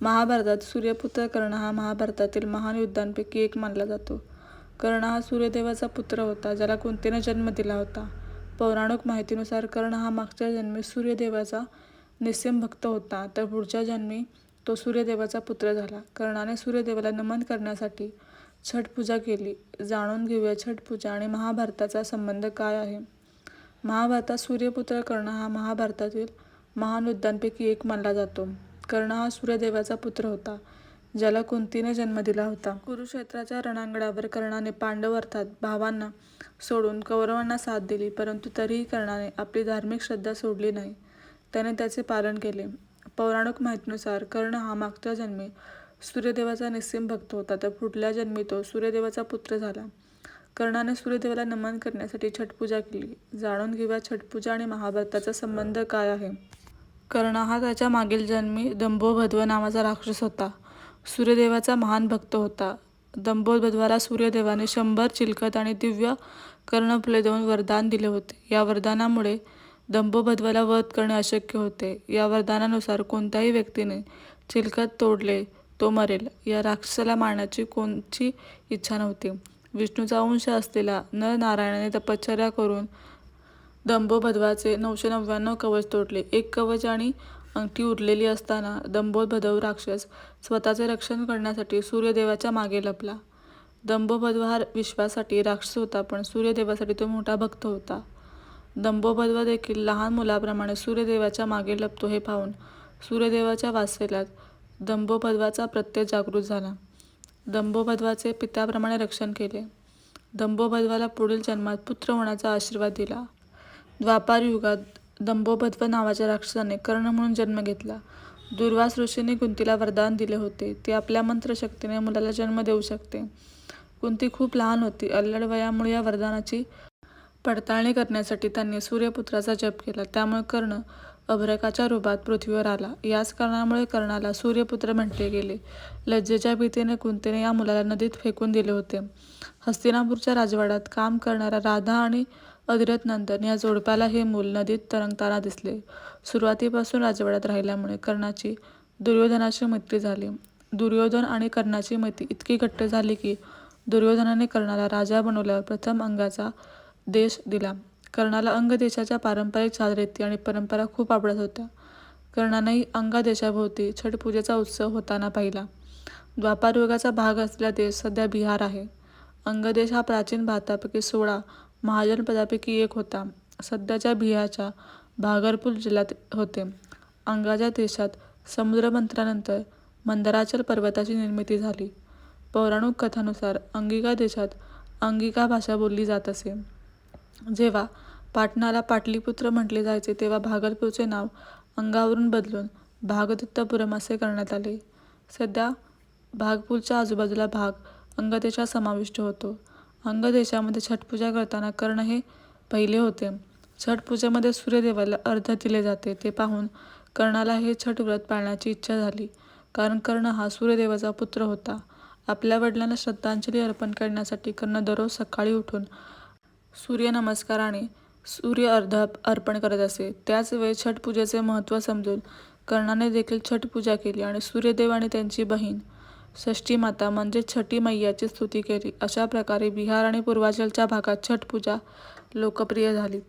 महाभारतात सूर्यपुत्र कर्ण हा महाभारतातील महान युद्धांपैकी एक मानला जातो. कर्ण हा सूर्यदेवाचा पुत्र होता ज्याला कुंतीने जन्म दिला होता. पौराणिक माहितीनुसार कर्ण हा मागच्या जन्मी सूर्यदेवाचा निस्सिम भक्त होता तर पुढच्या जन्मी तो सूर्यदेवाचा पुत्र झाला. कर्णाने सूर्यदेवाला नमन करण्यासाठी छठ पूजा केली. जाणून घेऊया छठ पूजा आणि महाभारताचा संबंध काय आहे. महाभारतात सूर्यपुत्र कर्ण हा महाभारतातील महान युद्धांपैकी एक मानला जातो. कर्ण हा सूर्यदेवाचा पुत्र होता ज्याला कुंतीने जन्म दिला होता. कुरुक्षेत्राच्या रणांगणावर कर्णाने पांडव अर्थात भावांना सोडून कौरवांना साथ दिली परंतु तरीही कर्णाने आपली धार्मिक श्रद्धा सोडली नाही. त्याने त्याचे पालन केले. पौराणिक माहितीनुसार कर्ण हा मागच्या जन्मी सूर्यदेवाचा निस्सीम भक्त होता तर पुढल्या जन्मी तो सूर्यदेवाचा पुत्र झाला. कर्णाने सूर्यदेवाला नमन करण्यासाठी छट पूजा केली. जाणून घेऊया छट पूजा आणि महाभारताचा संबंध काय आहे. कर्ण हा त्याच्या मागील जन्मी दंभोभद्व नावाचा राक्षस होता. सूर्यदेवाचा महान भक्त होता. दंभोभद्वाला सूर्यदेवाने शंभर चिलखत आणि दिव्य कर्णफुले देऊन वरदान दिले होते. या वरदानामुळे दंभोभद्वाला वध करणे अशक्य होते. या वरदानानुसार कोणत्याही व्यक्तीने चिलखत तोडले तो मरेल. या राक्षसाला मारण्याची कोणची इच्छा नव्हती. विष्णूचा अंश असलेला नर नारायणाने तपश्चर्या करून दंभोदभाचे नऊशे नव्याण्णव कवच तोडले. एक कवच आणि अंगठी उरलेली असताना दंभोभदव राक्षस स्वतःचे रक्षण करण्यासाठी सूर्यदेवाच्या मागे लपला. दंभोभद्व हा विश्वासाठी राक्षस होता पण सूर्यदेवासाठी तो मोठा भक्त होता. दंभोभद्व देखील लहान मुलाप्रमाणे सूर्यदेवाच्या मागे लपतो हे पाहून सूर्यदेवाच्या वात्सल्यात दंभोभद्वाचा प्रत्यय जागृत झाला. दंभोभद्वाचे पित्याप्रमाणे रक्षण केले. दंभोभद्वाला पुढील जन्मात पुत्र होण्याचा आशीर्वाद दिला. द्वापार युगात दंभोदभ नावाच्या राक्षसाने कर्ण म्हणून जन्म घेतला. दुर्वास ऋषीने कुंतीला वरदान दिले होते. ती आपल्या मंत्रशक्तीने मुलाला जन्म देऊ शकते. कुंती खूप लहान होती. अल्लड वयामुळे या वरदानाची पडताळणी करण्यासाठी त्यांनी सूर्यपुत्राचा जप केला. त्यामुळे कर्ण अभ्रकाच्या रूपात पृथ्वीवर आला. याच कारणामुळे कर्णाला सूर्यपुत्र म्हटले गेले. लज्जेच्या भीतीने कुंतीने या मुलाला नदीत फेकून दिले होते. हस्तिनापूरच्या राजवाड्यात काम करणाऱ्या राधा आणि अधिरथनंतर या जोडप्याला हे मूल नदीत तरंगताना दिसले. सुरुवातीपासून राजवाड्यात राहिल्यामुळे कर्णाची दुर्योधनाशी मैत्री झाली. दुर्योधन आणि कर्णाची मैत्री इतकी घट्ट झाली की दुर्योधनाने कर्णाला राजा बनवल्यावर प्रथम अंगाचा देश दिला. कर्णाला अंग देशाच्या पारंपरिक चालरीती आणि परंपरा खूप आवडत होत्या. कर्णानेही अंगा देशाभोवती छठ पूजेचा उत्सव होताना पाहिला. द्वापार युगाचा भाग असलेला देश सध्या बिहार आहे. अंगदेश हा प्राचीन भारतापैकी सोळा महाजनपदापैकी एक होता. सध्याच्या बिहारच्या भागलपूर जिल्ह्यात होते. अंगाच्या देशात समुद्रमंथनानंतर मंदराचल पर्वताची निर्मिती झाली. पौराणिक कथानुसार अंगिका देशात अंगिका भाषा बोलली जात असे. जेव्हा पाटणाला पाटलीपुत्र म्हटले जायचे तेव्हा भागलपूरचे नाव अंगावरून बदलून भागदत्तपुरम असे करण्यात आले. सध्या भागपूरच्या आजूबाजूला भाग अंगदेशात समाविष्ट होतो. अंग देशामध्ये पूजा करताना कर्ण हे पहिले होते. छठ पूजेमध्ये सूर्यदेवाला अर्ध दिले जाते ते पाहून कर्णाला हे छट व्रत पाळण्याची इच्छा झाली. कारण कर्ण हा सूर्यदेवाचा पुत्र होता. आपल्या वडिलांना श्रद्धांजली अर्पण करण्यासाठी कर्ण दररोज सकाळी उठून सूर्यनमस्काराने सूर्य अर्ध अर्पण करत असे. त्याच वेळी छट पूजेचे महत्त्व समजून कर्णाने देखील छट पूजा केली आणि सूर्यदेव आणि त्यांची बहीण षष्ठीमाता म्हणजे छठी मैयाची स्तुती केली. अशा प्रकारे बिहार आणि पूर्वांचलच्या भागात छट पूजा लोकप्रिय झाली.